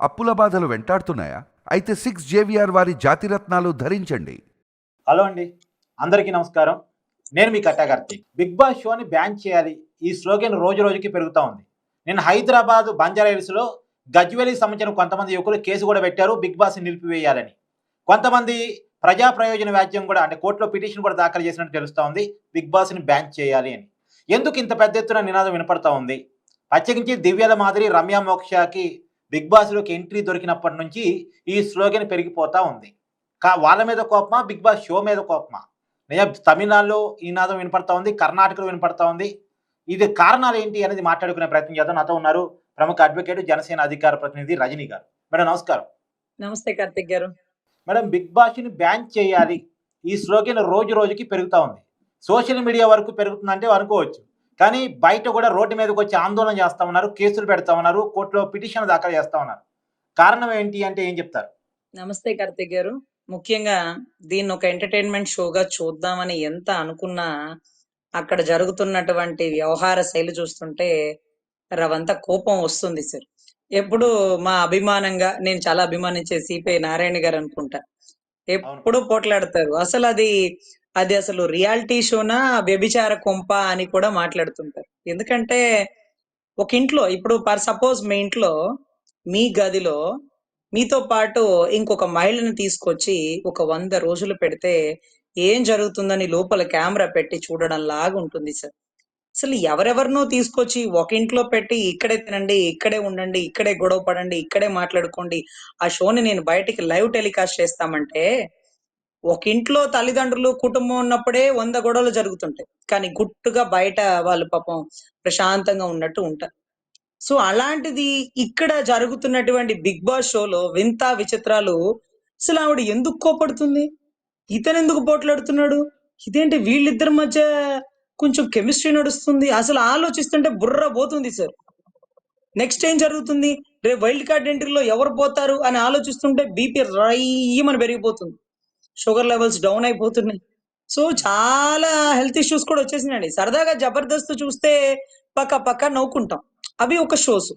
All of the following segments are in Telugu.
అప్పుల బాధలు వెంటాడుతున్నాయా? అయితే సిక్స్ జేవిఆర్ వారి జాతిరత్నాలు ధరించండి. హలో అండి. అందరికీ నమస్కారం. నేను మీ కట్టాగర్తి బిగ్ బాస్ షోని బ్యాన్ చేయాలి. ఈ స్లోగన్ రోజు రోజుకి పెరుగుతూ ఉంది. నేను హైదరాబాద్ బంజారా హిల్స్లో గజ్వేలికి సంబంధించిన కొంతమంది యువకులు కేసు కూడా పెట్టారు. బిగ్ బాస్ని నిలిపివేయాలని. కొంతమంది ప్రజా ప్రయోజన వ్యాజ్యం కూడా అంటే కోర్టులో పిటిషన్ కూడా దాఖలు చేసినట్టు తెలుస్తూ ఉంది. బిగ్ బాస్ని బ్యాన్ చేయాలి అని. ఎందుకు ఇంత పెద్ద ఎత్తున నినాదం వినపడతా ఉంది? ప్రత్యేకించి దివ్యాల మాదిరి రమ్య మోక్షకి బిగ్ బాస్లోకి ఎంట్రీ దొరికినప్పటి నుంచి ఈ స్లోగన్ పెరిగిపోతూ ఉంది. కా వాళ్ళ మీద కోపమా? బిగ్ బాస్ షో మీద కోపమా? నిజం తమిళనాడులో ఈ నాదం వినపడతా ఉంది కర్ణాటకలో వినపడతా ఉంది. ఇది కారణాలు ఏంటి అనేది మాట్లాడుకునే ప్రయత్నం చేద్దాం. నాతో ఉన్నారు ప్రముఖ అడ్వకేట్ జనసేన అధికార ప్రతినిధి రజనీ గారు. మేడం నమస్కారం. నమస్తే కార్తిక్ గారు. మేడం బిగ్ బాస్ని బ్యాన్ చేయాలి. ఈ స్లోగన్ రోజు రోజుకి పెరుగుతూ ఉంది. సోషల్ మీడియా వరకు పెరుగుతుందంటే అనుకోవచ్చు. కానీ బయట కూడా రోడ్డు మీదకి వచ్చి ఆందోళన చేస్తా ఉన్నారు కేసులు పెడతా ఉన్నారు కోర్టులో పిటిషన్ దాఖలు చేస్తా ఉన్నారు. కారణం ఏంటి అంటే ఏం చెప్తారు? నమస్తే కార్తిక్ గారు. ముఖ్యంగా దీన్ని ఒక ఎంటర్టైన్మెంట్ షోగా చూద్దామని ఎంత అనుకున్నా అక్కడ జరుగుతున్నటువంటి వ్యవహార శైలి చూస్తుంటే రవంత కోపం వస్తుంది సార్. ఎప్పుడు మా అభిమానంగా నేను చాలా అభిమానించే సిపిఐ నారాయణ గారు అనుకుంటా. ఎప్పుడు పోట్లాడతారు. అసలు అది అది అసలు రియాలిటీ షోనా వ్యభిచార కొంప అని కూడా మాట్లాడుతుంటారు. ఎందుకంటే ఒక ఇంట్లో ఇప్పుడు పర్ సపోజ్ మీ ఇంట్లో మీ గదిలో మీతో పాటు ఇంకొక మహిళని తీసుకొచ్చి ఒక వంద రోజులు పెడితే ఏం జరుగుతుందని లోపల కెమెరా పెట్టి చూడడం లాగా ఉంటుంది సార్. అసలు ఎవరెవరినో తీసుకొచ్చి ఒక ఇంట్లో పెట్టి ఇక్కడే తినండి ఇక్కడే ఉండండి ఇక్కడే గొడవ పడండి ఇక్కడే మాట్లాడుకోండి ఆ షోని నేను బయటికి లైవ్ టెలికాస్ట్ చేస్తామంటే ఒక ఇంట్లో తల్లిదండ్రులు కుటుంబం ఉన్నప్పుడే వంద గొడవలు జరుగుతుంటాయి. కానీ గుట్టుగా బయట వాళ్ళు పాపం ప్రశాంతంగా ఉన్నట్టు ఉంటారు. సో అలాంటిది ఇక్కడ జరుగుతున్నటువంటి బిగ్ బాస్ షోలో వింత విచిత్రాలు అసలు ఆవిడ ఎందుకు కోపడుతుంది? ఇతను ఎందుకు పోట్లాడుతున్నాడు? ఇదేంటి వీళ్ళిద్దరి మధ్య కొంచెం కెమిస్ట్రీ నడుస్తుంది? అసలు ఆలోచిస్తుంటే బుర్ర పోతుంది సార్. నెక్స్ట్ ఏం జరుగుతుంది? రేపు వైల్డ్ కార్డ్ ఎంట్రీలో ఎవరు పోతారు అని ఆలోచిస్తుంటే బీపీ రయ్యమని పెరిగిపోతుంది. షుగర్ లెవెల్స్ డౌన్ అయిపోతున్నాయి. సో చాలా హెల్త్ ఇష్యూస్ కూడా వచ్చేసినాయండి. సరదాగా జబర్దస్త్ చూస్తే పక్క పక్క నవ్వుకుంటాం. అవి ఒక షోస్.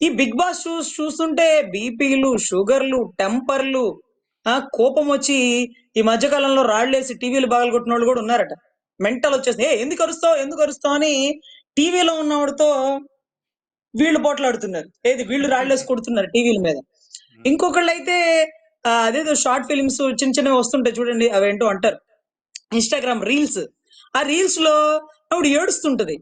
ఈ బిగ్ బాస్ షోస్ చూస్తుంటే బీపీలు షుగర్లు టెంపర్లు ఆ కోపం వచ్చి ఈ మధ్య కాలంలో రాళ్ళేసి టీవీలు బాగలగొట్టిన వాళ్ళు కూడా ఉన్నారట. మెంటల్ వచ్చేసి ఏ ఎందుకు అరుస్తావు ఎందుకు అరుస్తావు అని టీవీలో ఉన్నవాడితో వీళ్ళు పోట్లాడుతున్నారు. ఏది వీళ్ళు రాళ్ళేసి కొడుతున్నారు టీవీల మీద. ఇంకొకళ్ళు అయితే అదేదో షార్ట్ ఫిలిమ్స్ చిన్న చిన్నవి వస్తుంటాయి చూడండి అవేంటో అంటారు. ఇన్స్టాగ్రామ్ రీల్స్ ఆ రీల్స్లో ఆవిడ ఏడుస్తుంటది.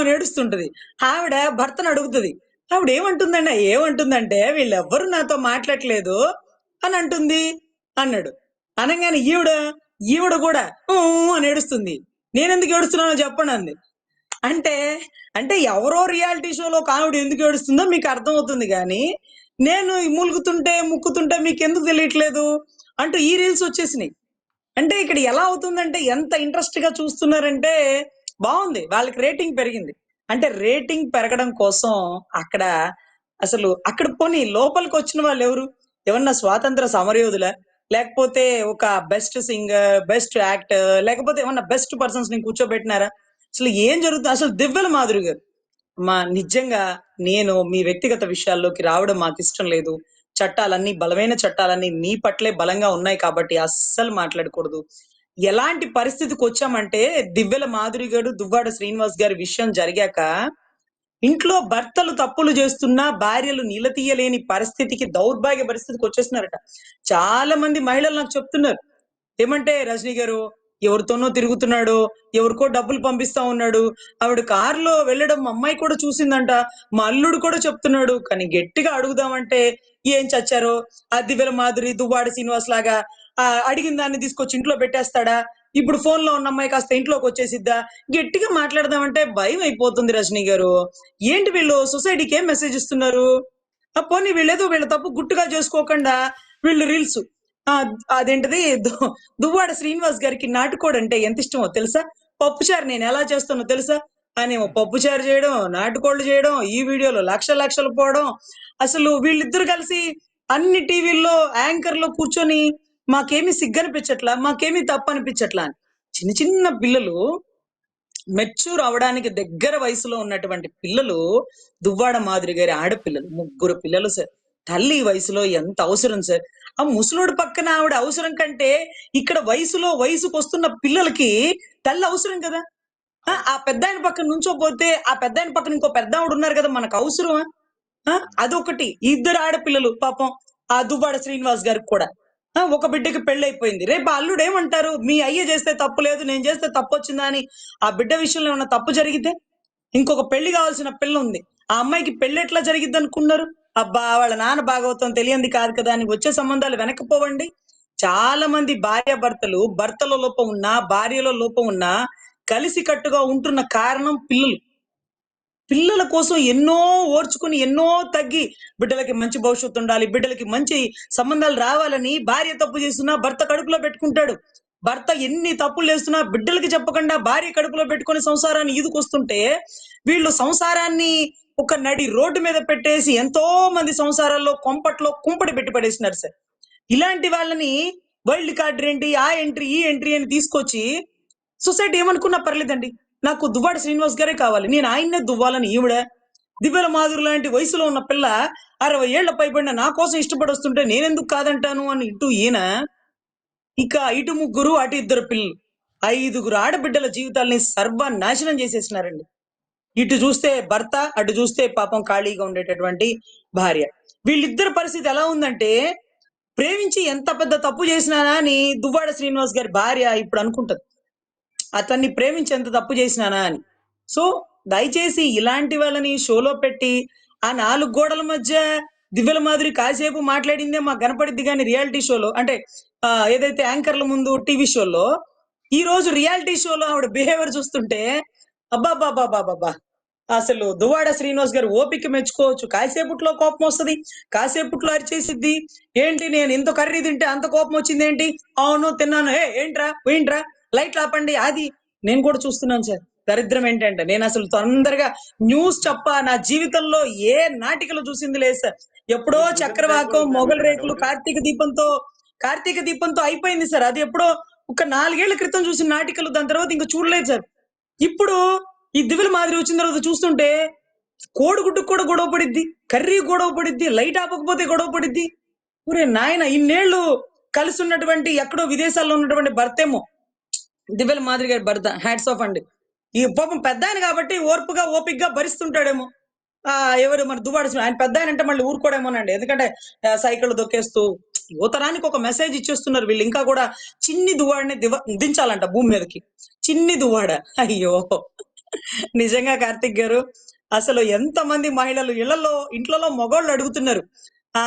అని ఏడుస్తుంటది. ఆవిడ భర్తను అడుగుతుంది. ఆవిడ ఏమంటుందండి? ఏమంటుందంటే వీళ్ళెవ్వరు నాతో మాట్లాడలేదు అని అంటుంది అన్నాడు. అనగానే ఈవిడ ఈవిడ కూడా అని ఏడుస్తుంది. నేనెందుకు ఏడుస్తున్నానో చెప్పండి అంది. అంటే అంటే ఎవరో రియాలిటీ షోలో కావిడ ఆవిడ ఎందుకు ఏడుస్తుందో మీకు అర్థమవుతుంది కానీ నేను ములుగుతుంటే ముక్కుతుంటే మీకు ఎందుకు తెలియట్లేదు? అంటూ ఈ రీల్స్ వచ్చేసినాయి. అంటే ఇక్కడ ఎలా అవుతుందంటే ఎంత ఇంట్రెస్ట్గా చూస్తున్నారంటే బాగుంది. వాళ్ళకి రేటింగ్ పెరిగింది. అంటే రేటింగ్ పెరగడం కోసం అక్కడ అసలు అక్కడ పోనీ లోపలికి వచ్చిన వాళ్ళు ఎవరు? ఏమన్నా స్వాతంత్ర సమరయోధుల? లేకపోతే ఒక బెస్ట్ సింగర్ బెస్ట్ యాక్టర్ లేకపోతే ఏమన్నా బెస్ట్ పర్సన్స్ని కూర్చోబెట్టినారా? అసలు ఏం జరుగుతుంది? అసలు దివ్యల మాధురి గారు మా నిజంగా నేను మీ వ్యక్తిగత విషయాల్లోకి రావడం మాకు ఇష్టం లేదు. చట్టాలన్నీ బలమైన చట్టాలన్నీ నీ పట్లే బలంగా ఉన్నాయి కాబట్టి అస్సలు మాట్లాడకూడదు. ఎలాంటి పరిస్థితికి వచ్చామంటే దివ్యల మాధురి గారు దువ్వాడ శ్రీనివాస్ గారి విషయం జరిగాక ఇంట్లో భర్తలు తప్పులు చేస్తున్నా భార్యలు నిలతీయలేని పరిస్థితికి దౌర్భాగ్య పరిస్థితికి వచ్చేస్తున్నారట చాలా మంది మహిళలు నాకు చెప్తున్నారు. ఏమంటే రజనీ గారు ఎవరితోనో తిరుగుతున్నాడు ఎవరికో డబ్బులు పంపిస్తా ఉన్నాడు. ఆవిడ కారులో వెళ్ళడం మా అమ్మాయి కూడా చూసిందంట మా అల్లుడు కూడా చెప్తున్నాడు. కానీ గట్టిగా అడుగుదామంటే ఏం చచ్చారో? అద్దివెల మాధురి దువ్వాడ శ్రీనివాస్ లాగా ఆ అడిగిన దాన్ని తీసుకొచ్చి ఇంట్లో పెట్టేస్తాడా? ఇప్పుడు ఫోన్లో ఉన్న అమ్మాయి కాస్త ఇంట్లోకి వచ్చేసిద్దా? గట్టిగా మాట్లాడదామంటే భయం అయిపోతుంది రజనీ గారు. ఏంటి వీళ్ళు? సొసైటీకి ఏం మెసేజ్ ఇస్తున్నారు? పోనీ వీళ్ళేదో వీళ్ళ తప్పు గుట్టుగా చేసుకోకుండా వీళ్ళు రీల్స్ అదేంటిది? దువ్వాడ శ్రీనివాస్ గారికి నాటుకోడు అంటే ఎంత ఇష్టమో తెలుసా? పప్పుచారు నేను ఎలా చేస్తానో తెలుసా? అని పప్పుచారు చేయడం నాటుకోళ్ళు చేయడం ఈ వీడియోలో లక్ష లక్షలు పోవడం. అసలు వీళ్ళిద్దరు కలిసి అన్ని టీవీల్లో యాంకర్లో కూర్చొని మాకేమి సిగ్గనిపించట్లా మాకేమి తప్పు అనిపించట్లా అని. చిన్న చిన్న పిల్లలు మెచ్యూర్ అవడానికి దగ్గర వయసులో ఉన్నటువంటి పిల్లలు దువ్వాడ మాదిరి గారి ఆడపిల్లలు ముగ్గురు పిల్లలు సార్. తల్లి వయసులో ఎంత అవసరం సార్? ఆ ముసలోడు పక్కన ఆవిడ అవసరం కంటే ఇక్కడ వయసులో వయసుకు వస్తున్న పిల్లలకి తల్లి అవసరం కదా? ఆ, ఆ పెద్ద ఆయన పక్కన నుంచోపోతే ఆ పెద్ద ఆయన పక్కన ఇంకో పెద్ద ఆవిడ ఉన్నారు కదా మనకు అవసరం అదొకటి. ఇద్దరు ఆడపిల్లలు పాపం ఆ దువ్వాడ శ్రీనివాస్ గారికి కూడా. ఒక బిడ్డకి పెళ్ళి అయిపోయింది రేపు అల్లుడు ఏమంటారు? మీ అయ్య చేస్తే తప్పు లేదు నేను చేస్తే తప్పు వచ్చిందా అని ఆ బిడ్డ విషయంలో ఏమైనా తప్పు జరిగితే? ఇంకొక పెళ్ళి కావాల్సిన పిల్ల ఉంది. ఆ అమ్మాయికి పెళ్ళి ఎట్లా జరిగిద్ది అనుకున్నారు అబ్బా వాళ్ళ నాన్న భాగవతం తెలియంది కాదు కదా అని వచ్చే సంబంధాలు వెనకపోవండి. చాలా మంది భార్య భర్తలు భర్తలో లోపం ఉన్నా భార్యలో లోపం ఉన్నా కలిసి కట్టుగా ఉంటున్న కారణం పిల్లలు. పిల్లల కోసం ఎన్నో ఓర్చుకుని ఎన్నో తగ్గి బిడ్డలకి మంచి భవిష్యత్తు ఉండాలి బిడ్డలకి మంచి సంబంధాలు రావాలని భార్య తప్పు చేస్తున్నా భర్త కడుపులో పెట్టుకుంటాడు. భర్త ఎన్ని తప్పులు చేస్తున్నా బిడ్డలకి చెప్పకుండా భార్య కడుపులో పెట్టుకొని సంసారాన్ని ఈదుకొస్తుంటే వీళ్ళు సంసారాన్ని ఒక నడి రోడ్డు మీద పెట్టేసి ఎంతో మంది సంసారాల్లో కొంపట్లో కుంపటి పెట్టి పడేసినారు సార్. ఇలాంటి వాళ్ళని వరల్డ్ కార్డ్ ఏంటి ఆ ఎంట్రీ ఈ ఎంట్రీ అని తీసుకొచ్చి సొసైటీ ఏమనుకున్నా పర్లేదండి. నాకు దువ్వాడ శ్రీనివాస్ గారే కావాలి. నేను ఆయన్నే దువ్వాలని ఈవిడ దివ్యల మాధురు లాంటి వయసులో ఉన్న పిల్ల అరవై ఏళ్ళ పైబడిన నా కోసం ఇష్టపడి వస్తుంటే నేనెందుకు కాదంటాను అని ఇటు ఈయన ఇక ఇటు ముగ్గురు అటు ఇద్దరు పిల్లలు ఐదుగురు ఆడబిడ్డల జీవితాల్ని సర్వనాశనం చేసేసినారండి. ఇటు చూస్తే భర్త అటు చూస్తే పాపం ఖాళీగా ఉండేటటువంటి భార్య. వీళ్ళిద్దరి పరిస్థితి ఎలా ఉందంటే ప్రేమించి ఎంత పెద్ద తప్పు చేసినానా అని దువ్వాడ శ్రీనివాస్ గారి భార్య ఇప్పుడు అనుకుంటది. అతన్ని ప్రేమించి ఎంత తప్పు చేసినానా అని సో దయచేసి ఇలాంటి వాళ్ళని షోలో పెట్టి ఆ నాలుగు గోడల మధ్య దివ్యల మాదిరి కాసేపు మాట్లాడిందే మాకు కనపడిద్ది కానీ రియాలిటీ షోలో అంటే ఏదైతే యాంకర్ల ముందు టీవీ షోలో ఈ రోజు రియాలిటీ షోలో ఆవిడ బిహేవియర్ చూస్తుంటే అబ్బా బాబా బాబా అసలు దువాడ శ్రీనివాస్ గారు ఓపిక మెచ్చుకోవచ్చు. కాసేపట్లో కోపం వస్తది. కాసేపట్లో అరిచేసిద్ది. ఏంటి నేను ఇంత కర్రీ తింటే అంత కోపం వచ్చింది ఏంటి? అవును తిన్నాను. ఏ ఏంట్రా? ఏంట్రా? లైట్లు ఆపండి. అది నేను కూడా చూస్తున్నాను సార్. దరిద్రం ఏంటంటే నేను అసలు తొందరగా న్యూస్ చెప్ప నా జీవితంలో ఏ నాటికలు చూసింది లేదు సార్. ఎప్పుడో చక్రవాకం మొగల్ రేకులు కార్తీక దీపంతో కార్తీక దీపంతో అయిపోయింది సార్. అది ఎప్పుడో ఒక నాలుగేళ్ళ క్రితం చూసిన నాటికలు. దాని తర్వాత ఇంకా చూడలేదు సార్. ఇప్పుడు ఈ దివిల మాదిరి వచ్చిన తర్వాత చూస్తుంటే కోడిగుడ్డుకు కూడా గొడవ పడిద్ది కర్రీ గొడవ పడిద్ది లైట్ ఆపకపోతే గొడవ పడిద్ది. ఒరే నాయన ఇన్నేళ్ళు కలిసి ఉన్నటువంటి ఎక్కడో విదేశాల్లో ఉన్నటువంటి భర్త ఏమో దివ్యల మాదిరి గారి భర్త హ్యాట్స్ ఆఫ్ అండి. ఈ పాపం పెద్ద ఆయన కాబట్టి ఓర్పుగా ఓపిక్గా భరిస్తుంటాడేమో. ఎవరు మరి దువ్వాడ ఆయన పెద్ద ఆయన అంటే మళ్ళీ ఊరుకోడేమోనండి. ఎందుకంటే సైకిల్ దొక్కేస్తూ యువతరానికి ఒక మెసేజ్ ఇచ్చేస్తున్నారు వీళ్ళు. ఇంకా కూడా చిన్ని దువాడిని దివ దించాలంట భూమి మీదకి. చిన్ని దువ్వాడ. అయ్యో! నిజంగా కార్తిక్ గారు అసలు ఎంత మంది మహిళలు ఇళ్ళలో ఇంట్లలో మగవాళ్ళు అడుగుతున్నారు. ఆ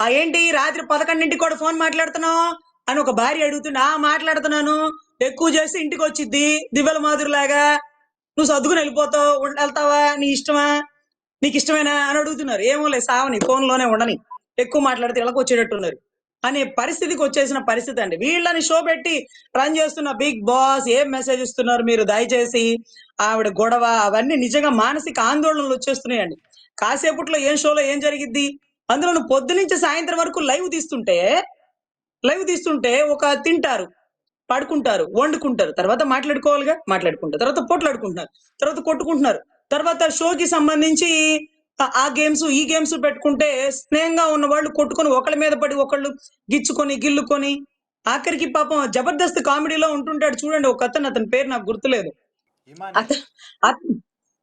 ఆ ఏంటి రాత్రి పదకొండింటికి కూడా ఫోన్ మాట్లాడుతున్నావు? అని ఒక భార్య అడుగుతున్నా "ఆ, మాట్లాడుతున్నాను. ఎక్కువ చేసి ఇంటికి వచ్చిద్ది దివ్యల మాదిరిలాగా. నువ్వు సర్దుకుని వెళ్ళిపోతావు వెళ్తావా నీ ఇష్టమా? నీకు ఇష్టమేనా అని అడుగుతున్నారు. ఏమో లేదు సావని ఫోన్లోనే ఉండని. ఎక్కువ మాట్లాడితే ఇళ్ళకి వచ్చేటట్టున్నారు. అనే పరిస్థితికి వచ్చేసిన పరిస్థితి అండి. వీళ్ళని షో పెట్టి రన్ చేస్తున్న బిగ్ బాస్ ఏం మెసేజ్ ఇస్తున్నారు మీరు దయచేసి? ఆవిడ గొడవ అవన్నీ నిజంగా మానసిక ఆందోళనలు వచ్చేస్తున్నాయండి. కాసేపట్లో ఏం షోలో ఏం జరిగిద్ది? అందులో నువ్వు పొద్దు నుంచి సాయంత్రం వరకు లైవ్ తీస్తుంటే లైవ్ తీస్తుంటే ఒక తింటారు పడుకుంటారు వండుకుంటారు. తర్వాత మాట్లాడుకోవాలిగా? మాట్లాడుకుంటారు. తర్వాత పోట్లాడుకుంటున్నారు. తర్వాత కొట్టుకుంటున్నారు. తర్వాత షోకి సంబంధించి ఆ- గేమ్స్ ఈ గేమ్స్ పెట్టుకుంటే స్నేహంగా ఉన్న వాళ్ళు కొట్టుకొని ఒకళ్ళ మీద పడి ఒకళ్ళు గిచ్చుకొని గిల్లుకొని ఆఖరికి పాపం జబర్దస్త్ కామెడీలో ఉంటుంటాడు చూడండి ఒక అతను అతని పేరు నాకు గుర్తులేదు.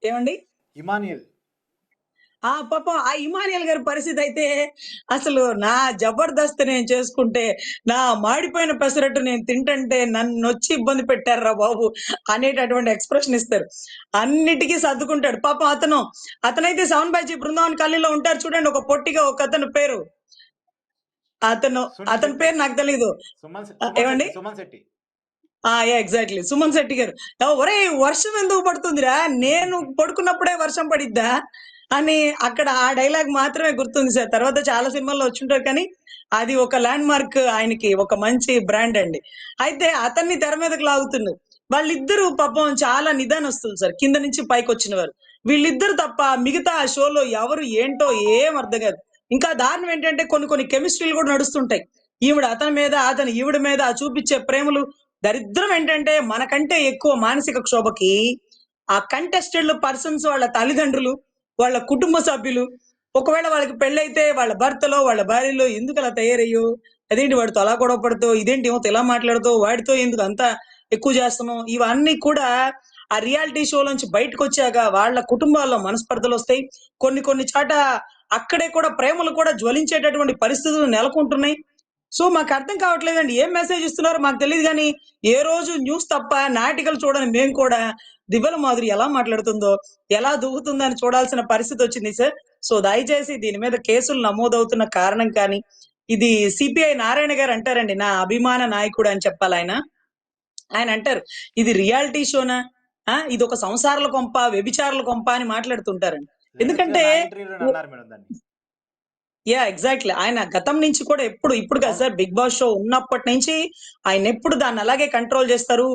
ఏమండి? ఇమానియల్. ఆ పాపం ఆ ఇమానియల్ గారి పరిస్థితి అయితే అసలు నా జబర్దస్త్ నేను చేసుకుంటే నా మాడిపోయిన పెసరట్టు నేను తింటంటే నన్ను వచ్చి ఇబ్బంది పెట్టారా బాబు అనేటటువంటి ఎక్స్ప్రెషన్ ఇస్తారు. అన్నిటికీ సర్దుకుంటాడు. పాపం అతను అతనైతే సెవెన్ బాజీ బృందావన్ కాలనీలో ఉంటారు చూడండి ఒక పొట్టిగా ఒక అతని పేరు. అతను అతని పేరు నాకు తెలీదు. ఏమండి? ఎగ్జాక్ట్లీ. సుమన్ శెట్టి గారు. "ఆ, ఒరే వర్షం ఎందుకు పడుతుందిరా? నేను పడుకున్నప్పుడే వర్షం పడిద్దా? అని అక్కడ ఆ డైలాగ్ మాత్రమే గుర్తుంది సార్. తర్వాత చాలా సినిమాల్లో వచ్చింటారు కానీ అది ఒక ల్యాండ్ మార్క్ ఆయనకి ఒక మంచి బ్రాండ్ అండి. అయితే అతన్ని తెర మీదకి లాగుతున్నారు. వాళ్ళిద్దరూ పాపం చాలా నిదానస్తులు సార్. కింద నుంచి పైకి వచ్చిన వారు వీళ్ళిద్దరు తప్ప మిగతా ఆ షోలో ఎవరు ఏంటో ఏం అర్థం కాదు. ఇంకా దారుణం ఏంటంటే కొన్ని కొన్ని కెమిస్ట్రీలు కూడా నడుస్తుంటాయి. ఈవిడ అతని మీద అతను ఈవిడ మీద చూపించే ప్రేమలు దరిద్రం ఏంటంటే మనకంటే ఎక్కువ మానసిక క్షోభకి ఆ కంటెస్టెడ్ పర్సన్స్ వాళ్ళ తల్లిదండ్రులు వాళ్ళ కుటుంబ సభ్యులు. ఒకవేళ వాళ్ళకి పెళ్ళైతే వాళ్ళ భర్తలో వాళ్ళ భార్యలో ఎందుకు అలా తయారయ్యో అదేంటి వాడితో అలా గొడవ పడుతావు ఇదేంటి ఏమో ఇలా మాట్లాడుతావు వాడితో ఎందుకు అంత ఎక్కువ చేస్తున్నావు? ఇవన్నీ కూడా ఆ రియాలిటీ షో నుంచి బయటకు వచ్చాక వాళ్ళ కుటుంబాల్లో మనస్పర్ధలు వస్తాయి. కొన్ని కొన్ని చాట అక్కడే కూడా ప్రేమలు కూడా జ్వలించేటటువంటి పరిస్థితులు నెలకొంటున్నాయి. సో మాకు అర్థం కావట్లేదండి. ఏం మెసేజ్ ఇస్తున్నారో మాకు తెలియదు కానీ ఏ రోజు న్యూస్ తప్ప నాటికలు చూడని మేము కూడా దివ్యల మాధురి ఎలా మాట్లాడుతుందో ఎలా దూకుతుందో అని చూడాల్సిన పరిస్థితి వచ్చింది సార్. సో దయచేసి దీని మీద కేసులు నమోదవుతున్న కారణం కానీ ఇది సిపిఐ నారాయణ గారు అంటారండి నా అభిమాన నాయకుడు అని చెప్పాలి ఆయన. ఆయన అంటారు ఇది రియాలిటీ షోనా ఆ, ఇది ఒక సంసారాల కొంప వ్యభిచారాల కొంప అని మాట్లాడుతుంటారండి. ఎందుకంటే- నా ఇంటర్వ్యూలో అన్నారు మేడం దాన్ని యా ఎగ్జాక్ట్లీ ఆయన గతం నుంచి కూడా ఎప్పుడు ఇప్పుడు కాదు సార్ బిగ్ బాస్ షో ఉన్నప్పటి నుంచి ఆయన ఎప్పుడు దాన్ని అలాగే కంట్రోల్ చేస్తారు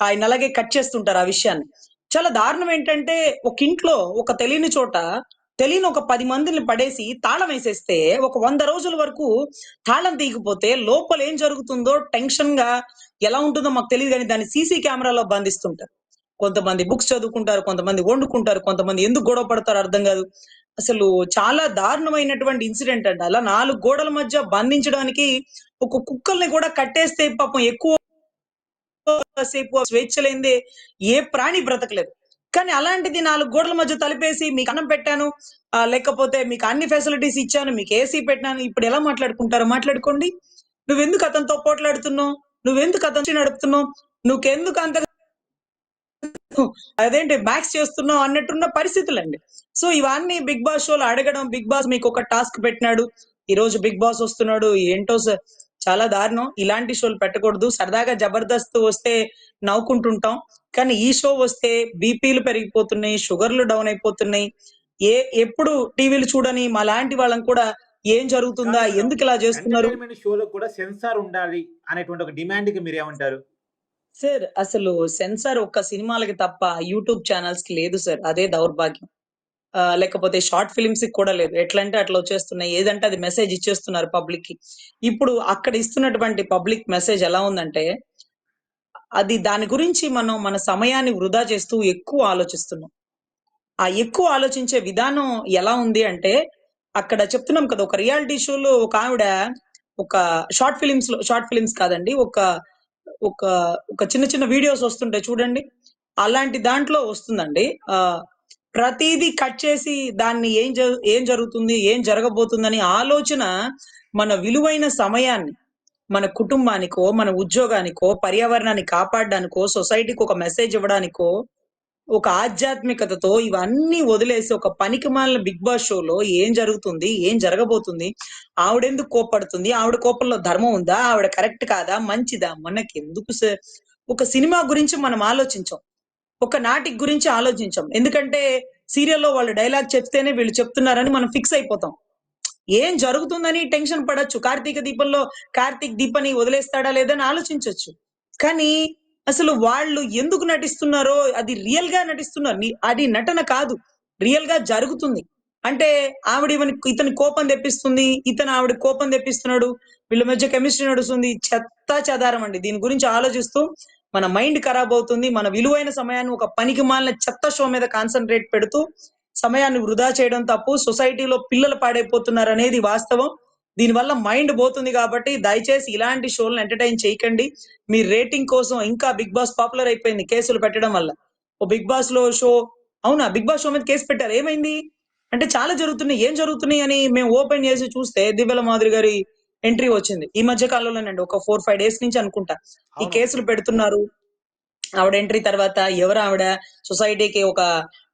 ఆయన అలాగే కట్ చేస్తుంటారు ఆ విషయాన్ని. చాలా దారుణం ఏంటంటే ఒక ఇంట్లో ఒక తెలియని చోట తెలియని ఒక పది మందిని పడేసి తాళం వేసేస్తే ఒక వంద రోజుల వరకు తాళం తీయకపోతే లోపల ఏం జరుగుతుందో టెన్షన్గా ఎలా ఉంటుందో మాకు తెలియదు కానీ దాన్ని సీసీ కెమెరాలో బంధిస్తుంటారు. కొంతమంది బుక్స్ చదువుకుంటారు కొంతమంది వండుకుంటారు కొంతమంది ఎందుకు గొడవ పడతారు అర్థం కాదు. అసలు చాలా దారుణమైనటువంటి ఇన్సిడెంట్ అండి. అలా నాలుగు గోడల మధ్య బంధించడానికి ఒక కుక్కల్ని కూడా కట్టేస్తే పాపం ఎక్కువ సేపు స్వేచ్ఛ లేనిదే ఏ ప్రాణి బ్రతకలేదు. కానీ అలాంటిది నాలుగు గోడల మధ్య తలిపేసి మీకు అన్నం పెట్టాను లేకపోతే మీకు అన్ని ఫెసిలిటీస్ ఇచ్చాను మీకు ఏసీ పెట్టాను ఇప్పుడు ఎలా మాట్లాడుకుంటారో మాట్లాడుకోండి. నువ్వెందుకు అతనితో పోట్లాడుతున్నావు? నువ్వెందుకు అతను నడుపుతున్నావు? నువ్వెందుకు అంత అదేంటి మ్యాక్స్ చేస్తున్నావు అన్నట్టున్న పరిస్థితులండి. సో ఇవన్నీ బిగ్ బాస్ షోలో అడగడం బిగ్ బాస్ మీకు ఒక టాస్క్ పెట్టినాడు ఈ రోజు బిగ్ బాస్ వస్తున్నాడు ఏంటో చాలా దారుణం. ఇలాంటి షోలు పెట్టకూడదు. సరదాగా జబర్దస్త్ వస్తే నవ్వుకుంటుంటాం. కానీ ఈ షో వస్తే బీపీలు పెరిగిపోతున్నాయి షుగర్లు డౌన్ అయిపోతున్నాయి. ఏ ఎప్పుడు టీవీలు చూడని మా లాంటి వాళ్ళని కూడా ఏం జరుగుతుందా? ఎందుకు ఇలా చేస్తున్నారు? షోలో కూడా సెన్సార్ ఉండాలి అనేటువంటి ఒక డిమాండ్కి మీరు ఏమంటారు సార్ అసలు సెన్సార్ ఒక్క సినిమాలకి తప్ప యూట్యూబ్ ఛానల్స్కి లేదు సార్ అదే దౌర్భాగ్యం. ఆ, లేకపోతే షార్ట్ ఫిలిమ్స్కి కూడా లేదు. ఎట్లా అంటే అట్లా వచ్చేస్తున్నాయి. ఏదంటే అది మెసేజ్ ఇచ్చేస్తున్నారు పబ్లిక్కి ఇప్పుడు అక్కడ ఇస్తున్నటువంటి పబ్లిక్ మెసేజ్ ఎలా ఉందంటే అది దాని గురించి మనం మన సమయాన్ని వృధా చేస్తూ ఎక్కువ ఆలోచిస్తున్నాం. ఆ ఎక్కువ ఆలోచించే విధానం ఎలా ఉంది అంటే అక్కడ చెప్తున్నాం కదా ఒక రియాలిటీ షోలో ఒక ఆవిడ ఒక షార్ట్ ఫిలిమ్స్లో షార్ట్ ఫిలిమ్స్ కాదండి ఒక ఒక ఒక చిన్న చిన్న వీడియోస్ వస్తుంటాయి చూడండి. అలాంటి దాంట్లో వస్తుందండి. ఆ ప్రతిదీ కట్ చేసి దాన్ని ఏం ఏం జరుగుతుంది ఏం జరగబోతుందని ఆలోచన మన విలువైన సమయాన్ని మన కుటుంబానికో మన ఉద్యోగానికో పర్యావరణాన్ని కాపాడడానికో సొసైటీకి ఒక మెసేజ్ ఇవ్వడానికో ఒక ఆధ్యాత్మికతతో ఇవన్నీ వదిలేసి ఒక పనికి మాలిన బిగ్ బాస్ షోలో ఏం జరుగుతుంది ఏం జరగబోతుంది ఆవిడెందుకు కోపడుతుంది ఆవిడ కోపంలో ధర్మం ఉందా ఆవిడ కరెక్ట్ కాదా మంచిదా మనకి ఎందుకు సార్ ఒక సినిమా గురించి మనం ఆలోచించాం. ఒక నాటిక గురించి ఆలోచించాం. ఎందుకంటే సీరియల్లో వాళ్ళు డైలాగ్ చెప్తేనే వీళ్ళు చెప్తున్నారని మనం ఫిక్స్ అయిపోతాం. ఏం జరుగుతుందని టెన్షన్ పడచ్చు. కార్తీక దీపంలో కార్తీక్ దీపని వదిలేస్తాడా లేదని ఆలోచించవచ్చు కానీ అసలు వాళ్ళు ఎందుకు నటిస్తున్నారో అది రియల్గా నటిస్తున్నారు. అది నటన కాదు. రియల్గా జరుగుతుంది. అంటే ఆవిడ ఇవని ఇతని కోపం తెప్పిస్తుంది. ఇతను ఆవిడ కోపం తెప్పిస్తున్నాడు. వీళ్ళ మధ్య కెమిస్ట్రీ నడుస్తుంది. చెత్త చెదారం అండి. దీని గురించి ఆలోచిస్తూ మన మైండ్ ఖరాబ్ అవుతుంది. మన విలువైన సమయాన్ని ఒక పనికి మాలిన చెత్త షో మీద కాన్సన్ట్రేట్ పెడుతూ సమయాన్ని వృధా చేయడం తప్పు. సొసైటీలో పిల్లలు పాడైపోతున్నారు అనేది వాస్తవం. దీనివల్ల మైండ్ పోతుంది కాబట్టి దయచేసి ఇలాంటి షోలను ఎంటర్టైన్ చేయకండి. మీ రేటింగ్ కోసం ఇంకా బిగ్ బాస్ పాపులర్ అయిపోయింది కేసులు పెట్టడం వల్ల. ఓ బిగ్ బాస్లో షో అవునా? బిగ్ బాస్ షో మీద కేసు పెట్టారు. ఏమైంది? అంటే చాలా జరుగుతున్నాయి. ఏం జరుగుతున్నాయి అని మేము ఓపెన్ చేసి చూస్తే దివ్యల మాధురి గారి ఎంట్రీ వచ్చింది. ఈ మధ్య కాలంలోనండి ఒక ఫోర్ ఫైవ్ డేస్ నుంచి అనుకుంటా. ఈ. కేసులు పెడుతున్నారు. ఆవిడ ఎంట్రీ తర్వాత ఎవరు ఆవిడ? సొసైటీకి ఒక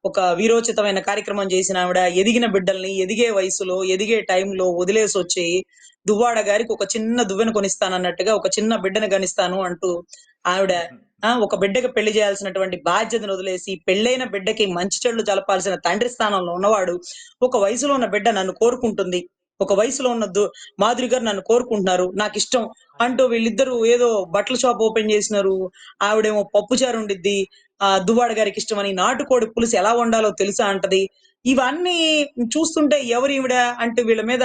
ఒక వీరోచితమైన కార్యక్రమం చేసిన ఆవిడ ఎదిగిన బిడ్డల్ని ఎదిగే వయసులో ఎదిగే టైంలో వదిలేసి వచ్చి దువ్వాడ గారికి ఒక చిన్న దువ్వెన కొనిస్తానన్నట్టుగా ఒక చిన్న బిడ్డను గనిస్తాను అంటూ ఆవిడ ఆ ఒక బిడ్డకి పెళ్ళి చేయాల్సినటువంటి బాధ్యతను వదిలేసి పెళ్ళైన బిడ్డకి మంచి చెడులు జలపాల్సిన తండ్రి స్థానంలో ఉన్నవాడు ఒక వయసులో ఉన్న బిడ్డ నన్ను కోరుకుంటుంది. ఒక వయసులో ఉన్న మాధురి గారు నన్ను కోరుకుంటున్నారు. నాకు ఇష్టం. అంటూ వీళ్ళిద్దరూ ఏదో బట్టల షాప్ ఓపెన్ చేసినారు. ఆవిడేమో పప్పుచారు ఉండిద్ది ఆ దువ్వాడ గారికి ఇష్టమని నాటుకోడి పులుసు ఎలా వండాలో తెలుసా అంటది. ఇవన్నీ చూస్తుంటే ఎవరు ఈవిడ అంటే వీళ్ళ మీద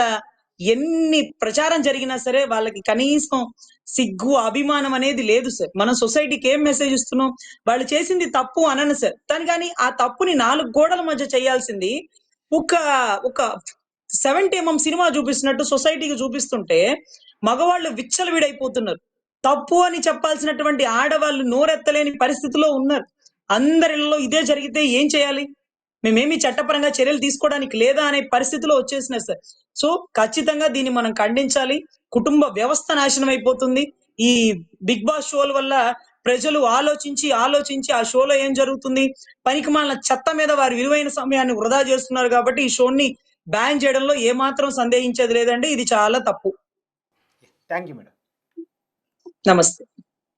ఎన్ని ప్రచారం జరిగినా సరే వాళ్ళకి కనీసం సిగ్గు అభిమానం అనేది లేదు సార్. మనం సొసైటీకి ఏం మెసేజ్ ఇస్తున్నాం? వాళ్ళు చేసింది తప్పు అనను సార్. దాని కానీ ఆ తప్పుని నాలుగు గోడల మధ్య చేయాల్సింది ఒక ఒక సెవెంటీ ఎంఎం సినిమా చూపిస్తున్నట్టు సొసైటీకి చూపిస్తుంటే మగవాళ్ళు విచ్చలవిడైపోతున్నారు. తప్పు అని చెప్పాల్సినటువంటి ఆడవాళ్ళు నోరెత్తలేని పరిస్థితిలో ఉన్నారు. అందరిలో ఇదే జరిగితే ఏం చేయాలి? మేమేమి చట్టపరంగా చర్యలు తీసుకోవడానికి లేదా అనే పరిస్థితిలో వచ్చేసినారు సార్. సో ఖచ్చితంగా దీన్ని మనం ఖండించాలి. కుటుంబ వ్యవస్థ నాశనం అయిపోతుంది. ఈ బిగ్ బాస్ షోల వల్ల ప్రజలు ఆలోచించి ఆలోచించి ఆ షోలో ఏం జరుగుతుంది? పనికిమాలిన చెత్త మీద వారి విలువైన సమయాన్ని వృధా చేస్తున్నారు కాబట్టి ఈ షోని బ్యాన్ చేయడంలో ఏమాత్రం సందేహించేది లేదండి. ఇది చాలా తప్పు. Thank you madam. నమస్తే.